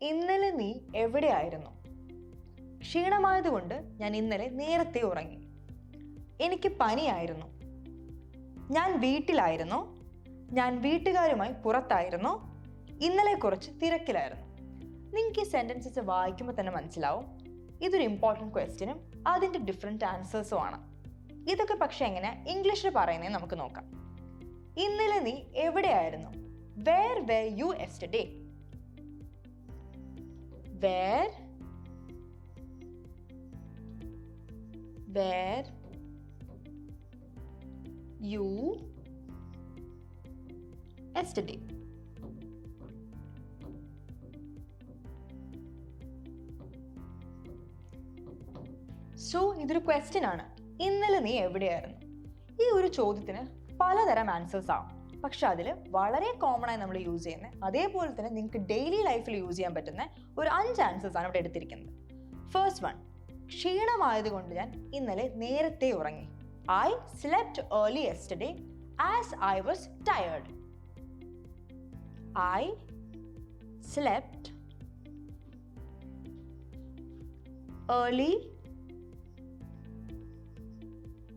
ഇന്നലെ നീ എവിടെയായിരുന്നു? ക്ഷീണമായതുകൊണ്ട് ഞാൻ ഇന്നലെ നേരത്തെ ഉറങ്ങി. എനിക്ക് പനിയായിരുന്നു. ഞാൻ വീട്ടിലായിരുന്നു. ഞാൻ വീട്ടുകാരുമായി പുറത്തായിരുന്നു. ഇന്നലെ കുറച്ച് തിരക്കിലായിരുന്നു. നിങ്ങൾക്ക് ഈ സെന്റൻസസ് വായിക്കുമ്പോൾ തന്നെ മനസ്സിലാവും. ഇതൊരു ഇമ്പോർട്ടന്റ് ക്വസ്റ്റ്യനും അതിന്റെ ഡിഫറെന്റ് ആൻസേഴ്സും ആണ്. ഇതൊക്കെ പക്ഷെ എങ്ങനെ ഇംഗ്ലീഷിൽ പറയുന്നത് നമുക്ക് നോക്കാം. ഇന്നലെ നീ എവിടെയായിരുന്നു? വേർ വേർ യു എസ്റ്റഡേ വേർ where you. Yesterday സോ ഇതൊരു ക്വസ്റ്റ്യൻ ആണ്. ഇന്നലെ നീ എവിടെയായിരുന്നു? ഈ ഒരു ചോദ്യത്തിന് പലതരം ആൻസേഴ്സ് ആവും പക്ഷെ അതിൽ വളരെ കോമൺ ആയി നമ്മൾ യൂസ് ചെയ്യുന്ന. അതേപോലെ തന്നെ നിങ്ങൾക്ക് ഡെയിലി ലൈഫിൽ യൂസ് ചെയ്യാൻ പറ്റുന്ന ഒരു അഞ്ച് ആൻസേഴ്സ് ആണ് ഇവിടെ എടുത്തിരിക്കുന്നത്. ഫസ്റ്റ് വൺ ക്ഷീണമായതുകൊണ്ട് ഞാൻ ഇന്നലെ നേരത്തെ ഉറങ്ങി. I slept early yesterday as I was tired I slept early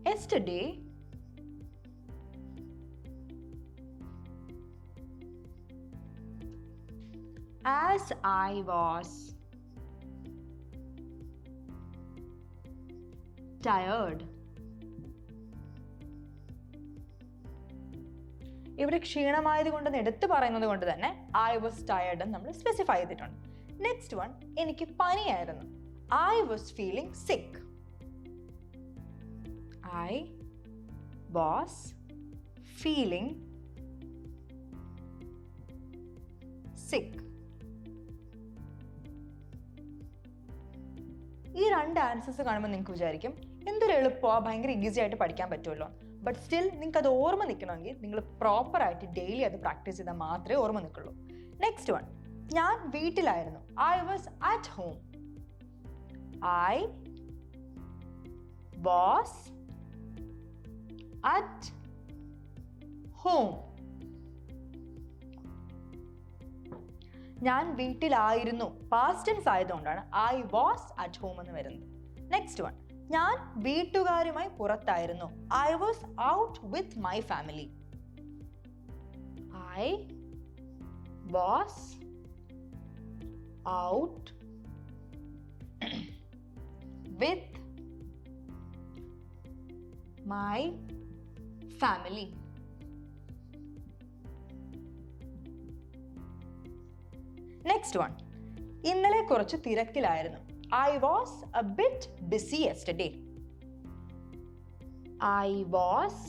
yesterday as I was tired. ഇവിടെ ക്ഷീണമായത് കൊണ്ട് എടുത്തു പറയുന്നത് കൊണ്ട് തന്നെ ഐ വാസ് ടയർഡ് എന്ന് നമ്മൾ സ്പെസിഫൈ ചെയ്തിട്ടുണ്ട്. നെക്സ്റ്റ് വൺ എനിക്ക് പനിയായിരുന്നു. I was feeling sick I was feeling sick രണ്ട് ആൻസേഴ്സ് കാണുമ്പോൾ നിങ്ങൾക്ക് വിചാരിക്കും എന്തൊരു എളുപ്പമാണ് ഭയങ്കര ഈസി ആയിട്ട് പഠിക്കാൻ പറ്റുമല്ലോ. ബട്ട് സ്റ്റിൽ നിങ്ങൾക്ക് അത് ഓർമ്മ നിൽക്കണമെങ്കിൽ നിങ്ങൾ പ്രോപ്പറായിട്ട് ഡെയിലി അത് പ്രാക്ടീസ് ചെയ്താൽ മാത്രമേ ഓർമ്മ നിൽക്കുള്ളൂ. നെക്സ്റ്റ് വൺ ഞാൻ വീട്ടിലായിരുന്നു. I was at home I was at home ഞാൻ വീട്ടിലായിരുന്നു. പാസ്റ്റ് ടെൻസ് ആയതുകൊണ്ടാണ് ഐ വാസ് അറ്റ് ഹോം എന്ന് വരുന്നത്. നെക്സ്റ്റ് വൺ ഞാൻ വീട്ടുകാരുമായി പുറത്തായിരുന്നു. I was out with my family I was out with my family next one ഇന്നലെ കുറച്ച് തിരക്കിലായിരുന്നു. I was a bit busy yesterday I was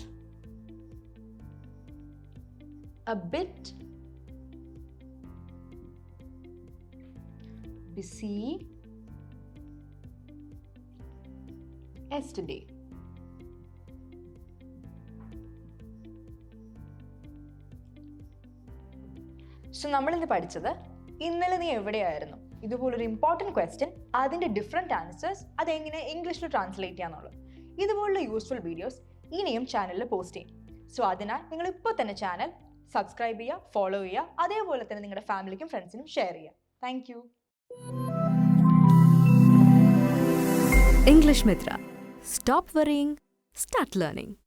a bit busy yesterday so നമ്മളിന്ന് പഠിച്ചത് ഇന്നലെ നീ എവിടെയായിരുന്നു? ഇതുപോലൊരു ഇമ്പോർട്ടന്റ് ക്വസ്റ്റ്യൻ അതിന്റെ ഡിഫറെന്റ് ആൻസേഴ്സ് അതെങ്ങനെ ഇംഗ്ലീഷിൽ ട്രാൻസ്ലേറ്റ് ചെയ്യാന്നുള്ളത്. ഇതുപോലുള്ള യൂസ്ഫുൾ വീഡിയോസ് ഇനിയും ചാനലിൽ പോസ്റ്റ് ചെയ്യും. സോ അതിനാൽ നിങ്ങൾ ഇപ്പോൾ തന്നെ ചാനൽ സബ്സ്ക്രൈബ് ചെയ്യുക ഫോളോ ചെയ്യുക അതേപോലെ തന്നെ നിങ്ങളുടെ ഫാമിലിക്കും ഫ്രണ്ട്സിനും ഷെയർ ചെയ്യുക. Thank you English Mitra stop worrying start learning.